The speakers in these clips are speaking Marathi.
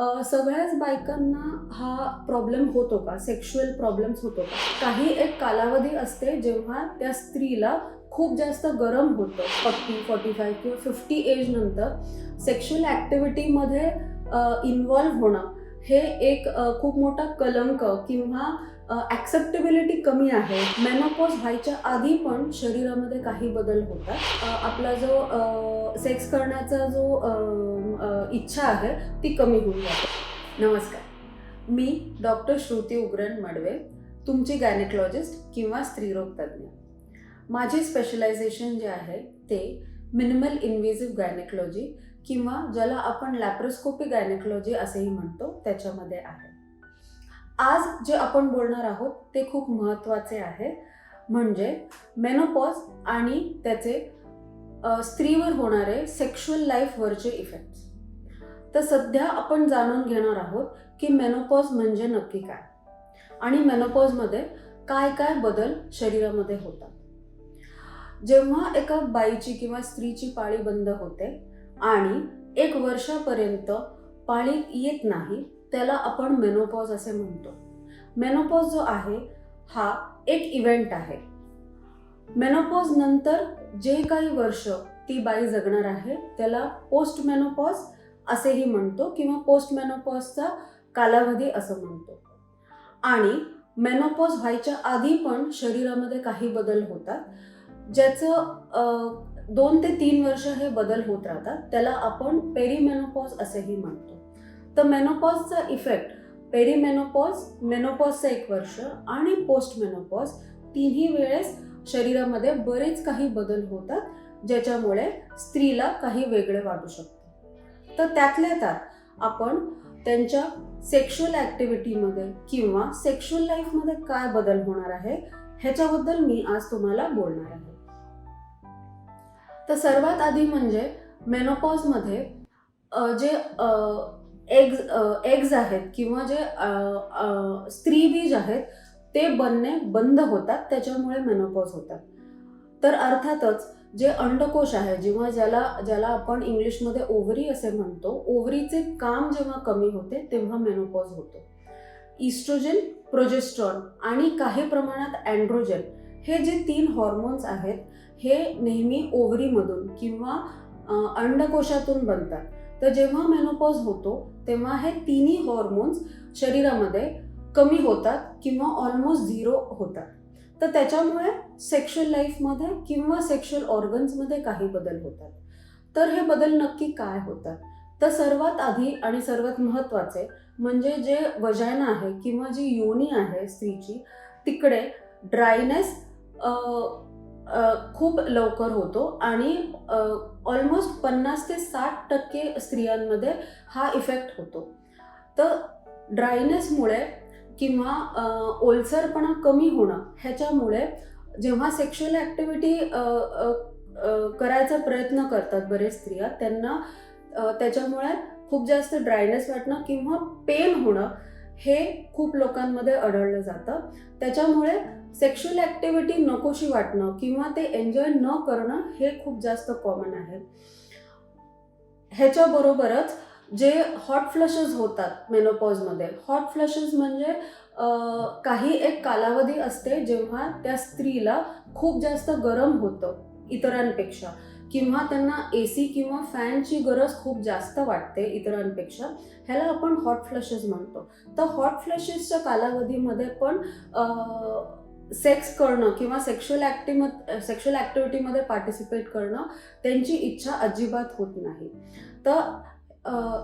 सगळ्याच बायकांना हा प्रॉब्लेम होतो का? सेक्शुअल प्रॉब्लेम्स होतो का? काही एक कालावधी असते जेव्हा त्या स्त्रीला खूप जास्त गरम होतं. फॉर्टी फॉर्टी फाईव्ह किंवा फिफ्टी एज नंतर सेक्शुअल ॲक्टिव्हिटीमध्ये इन्वॉल्व्ह होणं हे एक खूप मोठा कलंक किंवा ॲक्सेप्टेबिलिटी कमी आहे. मेनोपॉज व्हायच्या आधी पण शरीरामध्ये काही बदल होतात. आपला जो सेक्स करण्याचा जो इच्छा आहे ती कमी होऊन जाते. नमस्कार. मी डॉक्टर श्रुती उग्रन मडवे तुमची गायनेकॉलॉजिस्ट किंवा स्त्रीरोग तज्ज्ञ माझे स्पेशलायझेशन जे आहे ते मिनिमल इन्व्हेझिव्ह गायनेकॉलॉजी किंवा ज्याला आपण लॅप्रोस्कोपी गायनेकॉलॉजी असेही म्हणतो त्याच्यामध्ये आहे. आज जे आपण बोलणार आहोत ते खूप महत्त्वाचे आहे. म्हणजे मेनोपॉज आणि त्याचे स्त्रीवर होणारे सेक्शुअल लाईफवरचे इफेक्ट्स तर सध्या आपण जाणून घेणार आहोत की मेनोपॉज म्हणजे नक्की काय. आणि मेनोपॉजमध्ये काय काय बदल शरीरामध्ये होतात. जेव्हा एका बाईची किंवा स्त्रीची पाळी बंद होते आणि एक वर्षापर्यंत पाळी येत नाही त्याला आपण मेनोपॉज असे म्हणतो. मेनोपॉज जो आहे हा एक इव्हेंट आहे. मेनोपॉज नंतर जे काही वर्ष ती बाई जगणार आहे त्याला पोस्ट मेनोपॉज असेही म्हणतो किंवा पोस्ट मेनोपॉजचा कालावधी असं म्हणतो. आणि मेनोपॉज व्हायच्या आधी पण शरीरामध्ये काही बदल होतात. ज्याचं दोन ते तीन वर्ष हे बदल होत राहतात त्याला आपण पेरीमेनोपॉज असेही म्हणतो. तर मेनोपॉजचा इफेक्ट पेरीमेनोपॉज मेनोपॉजचं एक वर्ष आणि पोस्ट मेनोपॉज तिन्ही वेळेस शरीरामध्ये बरेच काही बदल होतात ज्याच्यामुळे स्त्रीला काही वेगळे वाटू शकते. तर त्यातल्या त्यात आपण त्यांच्या सेक्शुअल ॲक्टिव्हिटीमध्ये किंवा सेक्शुअल लाईफमध्ये काय बदल होणार आहे ह्याच्याबद्दल मी आज तुम्हाला बोलणार आहे. तर सर्वात आधी म्हणजे मेनोपॉजमध्ये जे एग्ज एग्ज आहेत किंवा जे स्त्रीबीज आहेत ते बनणे बंद होतात त्याच्यामुळे मेनोपॉज होतात. तर अर्थातच जे अंडकोश आहे जेव्हा ज्याला ज्याला आपण इंग्लिशमध्ये ओव्हरी असे म्हणतो ओव्हरीचे काम जेव्हा कमी होते तेव्हा मेनोपॉज होतो. इस्ट्रोजन प्रोजेस्ट्रॉन आणि काही प्रमाणात अँड्रोजन हे जे तीन हॉर्मोन्स आहेत हे नेहमी ओव्हरीमधून किंवा अंडकोशातून बनतात. तर जेव्हा मेनोपॉज होतो तेव्हा हे तिन्ही हॉर्मोन्स शरीरामध्ये कमी होतात किंवा ऑलमोस्ट झिरो होतात. तर त्याच्यामुळे सेक्शुअल लाईफमध्ये किंवा सेक्शुअल ऑर्गन्समध्ये काही बदल होतात. तर हे बदल नक्की काय होतात? तर सर्वात आधी आणि सर्वात महत्त्वाचे म्हणजे जे वजायना आहे किंवा जी योनी आहे स्त्रीची तिकडे ड्रायनेस खूप लवकर होतो आणि ऑलमोस्ट पन्नास ते साठ टक्के स्त्रियांमध्ये हा इफेक्ट होतो. तर ड्रायनेसमुळे किंवा ओलसरपणा कमी होणं ह्याच्यामुळे जेव्हा सेक्शुअल ॲक्टिव्हिटी करायचा प्रयत्न करतात बरेच स्त्रिया त्यांना त्याच्यामुळे खूप जास्त ड्रायनेस वाटणं किंवा पेन होणं हे खूप लोकांमध्ये आढळलं जातं. त्याच्यामुळे सेक्शुअल ॲक्टिव्हिटी नकोशी वाटणं किंवा ते एन्जॉय न करणं हे खूप जास्त कॉमन आहे. ह्याच्याबरोबरच जे हॉट फ्लशेस होतात मेनोपॉजमध्ये हॉट फ्लशेस म्हणजे काही एक कालावधी असते जेव्हा त्या स्त्रीला खूप जास्त गरम होतं इतरांपेक्षा किंवा त्यांना ए सी किंवा फॅनची गरज खूप जास्त वाटते इतरांपेक्षा. ह्याला आपण हॉट फ्लशेस म्हणतो. तर हॉट फ्लशेसच्या कालावधीमध्ये पण सेक्स करणं किंवा सेक्शुअल ॲक्टिव सेक्शुअल ॲक्टिव्हिटीमध्ये पार्टिसिपेट करणं त्यांची इच्छा अजिबात होत नाही. तर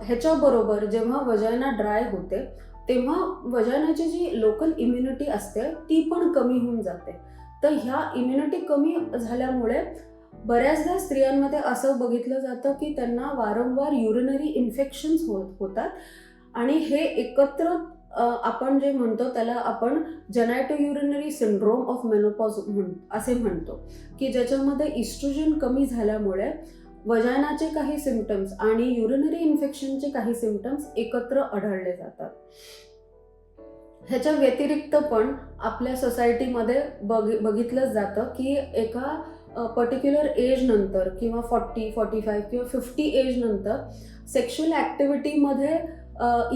ह्याच्याबरोबर जेव्हा वजायना ड्राय होते तेव्हा वजायनाची जी लोकल इम्युनिटी असते ती पण कमी होऊन जाते. तर ह्या इम्युनिटी कमी झाल्यामुळे बऱ्याचदा स्त्रियांमध्ये असं बघितलं जातं की त्यांना वारंवार युरिनरी इन्फेक्शन्स होत होतात. आणि हे एकत्र आपण जे म्हणतो त्याला आपण genito urinary syndrome of menopause म्हण असे म्हणतो. की ज्याच्यामध्ये इस्ट्रोजन कमी झाल्यामुळे वजनाचे काही सिमटम्स आणि युरिनरी इन्फेक्शनचे काही सिमटम्स एकत्र आढळले जातात. ह्याच्या व्यतिरिक्त पण आपल्या सोसायटीमध्ये बघ बघितलं जातं की एका पर्टिक्युलर एज नंतर किंवा फॉर्टी फॉर्टी फाईव्ह किंवा फिफ्टी एज नंतर सेक्शुअल ॲक्टिव्हिटीमध्ये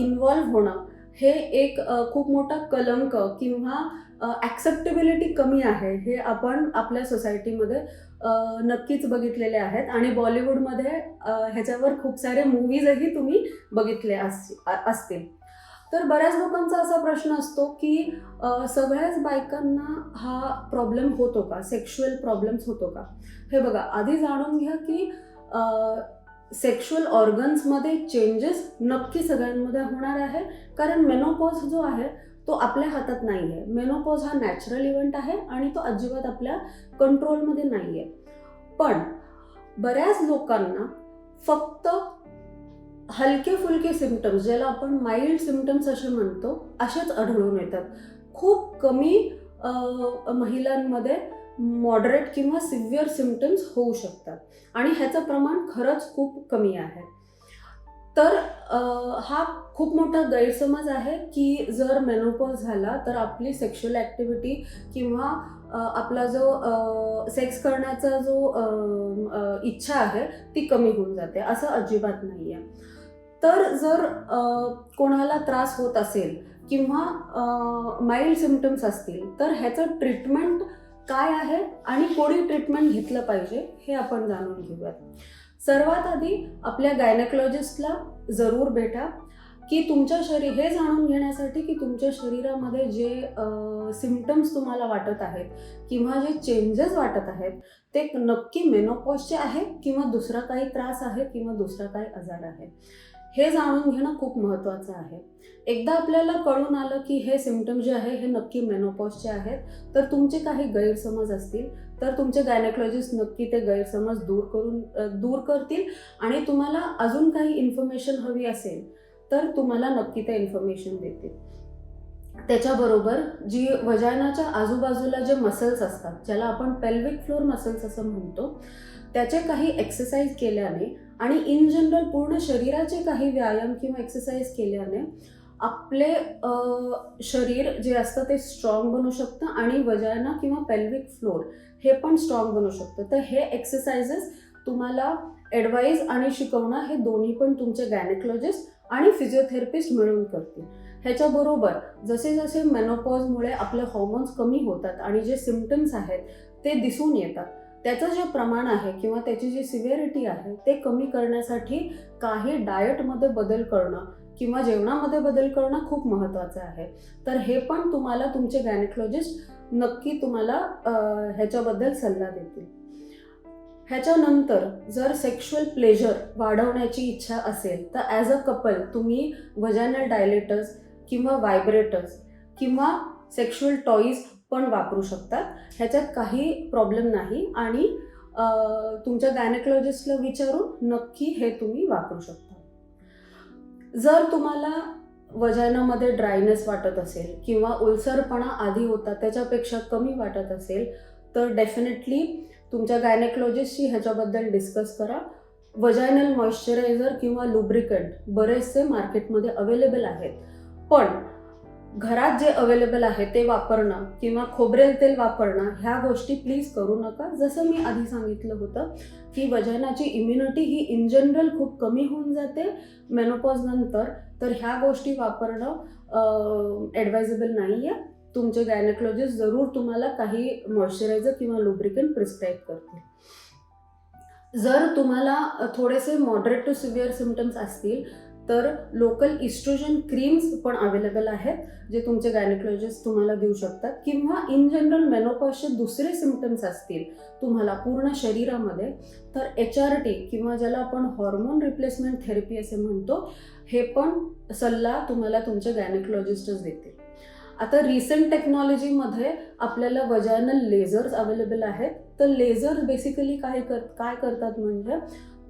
इन्वॉल्व्ह होणं हे एक खूप मोठा कलंक किंवा ॲक्सेप्टेबिलिटी कमी आहे हे आपण आपल्या सोसायटीमध्ये नक्कीच बघितलेले आहेत. आणि बॉलिवूडमध्ये ह्याच्यावर खूप सारे मूवीजही तुम्ही बघितले अस असतील. तर बऱ्याच लोकांचा असा प्रश्न असतो की सगळ्याच बायकांना हा प्रॉब्लेम होतो का? सेक्शुअल प्रॉब्लेम्स होतो का? हे बघा आधी जाणून घ्या की सेक्शुअल ऑर्गन्समध्ये चेंजेस नक्की सगळ्यांमध्ये होणार आहे. कारण मेनोपॉज जो आहे तो आपल्या हातात नाही आहे मेनोपॉज हा नॅचरल इव्हेंट आहे आणि तो अजिबात आपल्या कंट्रोलमध्ये नाही आहे पण बऱ्याच लोकांना फक्त हलके फुलके सिमटम्स ज्याला आपण माइल्ड सिमटम्स असे म्हणतो असेच आढळून येतात. खूप कमी महिलांमध्ये मॉडरेट किंवा सिव्हिअर सिमटम्स होऊ शकतात. आणि ह्याचं प्रमाण खरंच खूप कमी आहे. तर हा खूप मोठा गैरसमज आहे की जर मेनोपॉज झाला तर आपली सेक्शुअल ॲक्टिव्हिटी किंवा आपला जो सेक्स करण्याचा जो इच्छा आहे ती कमी होऊन जाते. असं अजिबात नाही आहे तर जर कोणाला त्रास होत असेल किंवा माइल्ड सिमटम्स असतील तर ह्याचं ट्रीटमेंट काय आहे आणि कोणी ट्रीटमेंट घेतलं पाहिजे हे आपण जाणून घेऊयात. सर्वात आधी आपल्या गायनेकोलॉजिस्टला जरूर भेटा की तुमच्या शरीर हे जाणून घेण्यासाठी की तुमच्या शरीरामध्ये जे सिमटम्स तुम्हाला वाटत आहेत किंवा जे चेंजेस वाटत आहेत ते नक्की मेनोपॉजचे आहे किंवा दुसरा काही त्रास आहे किंवा दुसरा काही आजार आहे. हे जाणून घेणं खूप महत्त्वाचं आहे. एकदा आपल्याला कळून आलं की हे सिमटम जे आहे हे नक्की मेनोपॉजचे आहेत. तर तुमचे काही गैरसमज असतील तर तुमचे गायनेकोलॉजिस्ट नक्की ते गैरसमज दूर करून दूर करतील. आणि तुम्हाला अजून काही इन्फॉर्मेशन हवी असेल तर तुम्हाला नक्की ते इन्फॉर्मेशन देतील. त्याच्याबरोबर जी वजायनाच्या आजूबाजूला जे मसल्स असतात ज्याला आपण पेल्विक फ्लोर मसल्स असं म्हणतो त्याचे काही एक्सरसाइज केल्याने आणि इन जनरल पूर्ण शरीराचे काही व्यायाम किंवा एक्सरसाइज केल्याने आपले शरीर जे असतं ते स्ट्रॉंग बनू शकतं आणि वजायना किंवा पेल्विक फ्लोर हे पण स्ट्रॉंग बनू शकतं. तर हे एक्सरसाइजेस तुम्हाला ॲडवाईज आणि शिकवणं हे दोन्ही पण तुमचे गायनेकोलॉजिस्ट आणि फिजिओथेरपिस्ट मिळून करतील. ह्याच्याबरोबर जसे जसे मेनोपॉजमुळे आपले हॉर्मोन्स कमी होतात आणि जे सिमटम्स आहेत ते दिसून येतात त्याचं जे प्रमाण आहे किंवा त्याची जी सिव्हिअरिटी आहे ते कमी करण्यासाठी काही डाएटमध्ये बदल करणं किंवा जेवणामध्ये बदल करणं खूप महत्त्वाचं आहे. तर हे पण तुम्हाला तुमचे गायनेकोलॉजिस्ट नक्की तुम्हाला ह्याच्याबद्दल सल्ला देतील. ह्याच्यानंतर जर सेक्शुअल प्लेजर वाढवण्याची इच्छा असेल तर ॲज अ कपल तुम्ही वजानल डायलेटर्स किंवा व्हायब्रेटर्स किंवा सेक्शुअल टॉईज पण वापरू शकतात ह्याच्यात काही प्रॉब्लेम नाही आणि तुमच्या गायनेकोलॉजिस्टला विचारून नक्की हे तुम्ही वापरू शकता. जर तुम्हाला वजायनामध्ये ड्रायनेस वाटत असेल किंवा ओलसरपणा आधी होता त्याच्यापेक्षा कमी वाटत असेल तर डेफिनेटली तुमच्या गायनेकोलॉजिस्टशी ह्याच्याबद्दल डिस्कस करा. वजायनल मॉइश्चरायझर किंवा लुब्रिकंट बरेचसे मार्केटमध्ये अवेलेबल आहेत. पण घरात जे अवेलेबल आहे ते वापरणं किंवा खोबरेल तेल वापरणं ह्या गोष्टी प्लीज करू नका. जसं मी आधी सांगितलं होतं की वजनाची इम्युनिटी ही इन जनरल खूप कमी होऊन जाते मेनोपॉज नंतर. तर ह्या गोष्टी वापरणं ॲडवायजेबल नाही आहे तुमचे गायनेकोलॉजिस्ट जरूर तुम्हाला काही मॉइश्चरायझर किंवा लुब्रिकंट प्रिस्क्राईब करतील. जर तुम्हाला थोडेसे मॉडरेट टू सिव्हिअर सिमटम्स असतील तर लोकल इस्ट्रोजन क्रीम्स पण अवेलेबल आहेत जे तुमचे गायनेकोलॉजिस्ट तुम्हाला देऊ शकतात. किंवा इन जनरल मेनोपॉजचे दुसरे सिमटम्स असतील तुम्हाला पूर्ण शरीरामध्ये तर एच आर टी किंवा ज्याला आपण हॉर्मोन रिप्लेसमेंट थेरपी असे म्हणतो हे पण सल्ला तुम्हाला तुमचे गायनेकोलॉजिस्टच देतील. आता रिसेंट टेक्नॉलॉजीमध्ये आपल्याला वजायनल लेझर्स अवेलेबल आहेत. तर लेझर बेसिकली काय कर काय करतात म्हणजे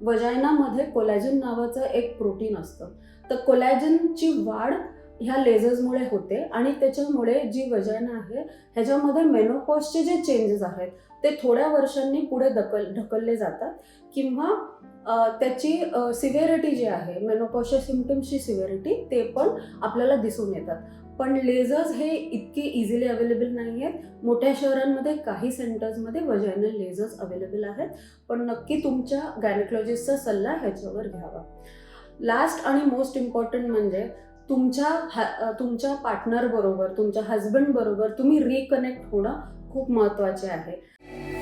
वजायनामध्ये कोलॅजिन नावाचं एक प्रोटीन असतं. तर कोलॅजिनची वाढ ह्या लेझर्समुळे होते आणि त्याच्यामुळे जी वजायना आहे ह्याच्यामध्ये मेनोपॉजचे जे चेंजेस आहेत ते थोड्या वर्षांनी पुढे ढकल ढकलले जातात. किंवा त्याची सिव्हिरिटी जी आहे मेनोपॉजच्या सिमटम्सची सिव्हिरिटी ते पण आपल्याला दिसून येतात. पण लेझर्स हे इतके इझिली अवेलेबल नाही आहेत मोठ्या शहरांमध्ये काही सेंटर्समध्ये वजायनल लेझर्स अवेलेबल आहेत. पण नक्की तुमच्या गायनेकोलॉजिस्टचा सल्ला ह्याच्यावर घ्यावा. लास्ट आणि मोस्ट इम्पॉर्टंट म्हणजे तुमच्या हा तुमच्या पार्टनर बरोबर तुमच्या हजबंडबरोबर तुम्ही रिकनेक्ट होणं खूप महत्त्वाचे आहे.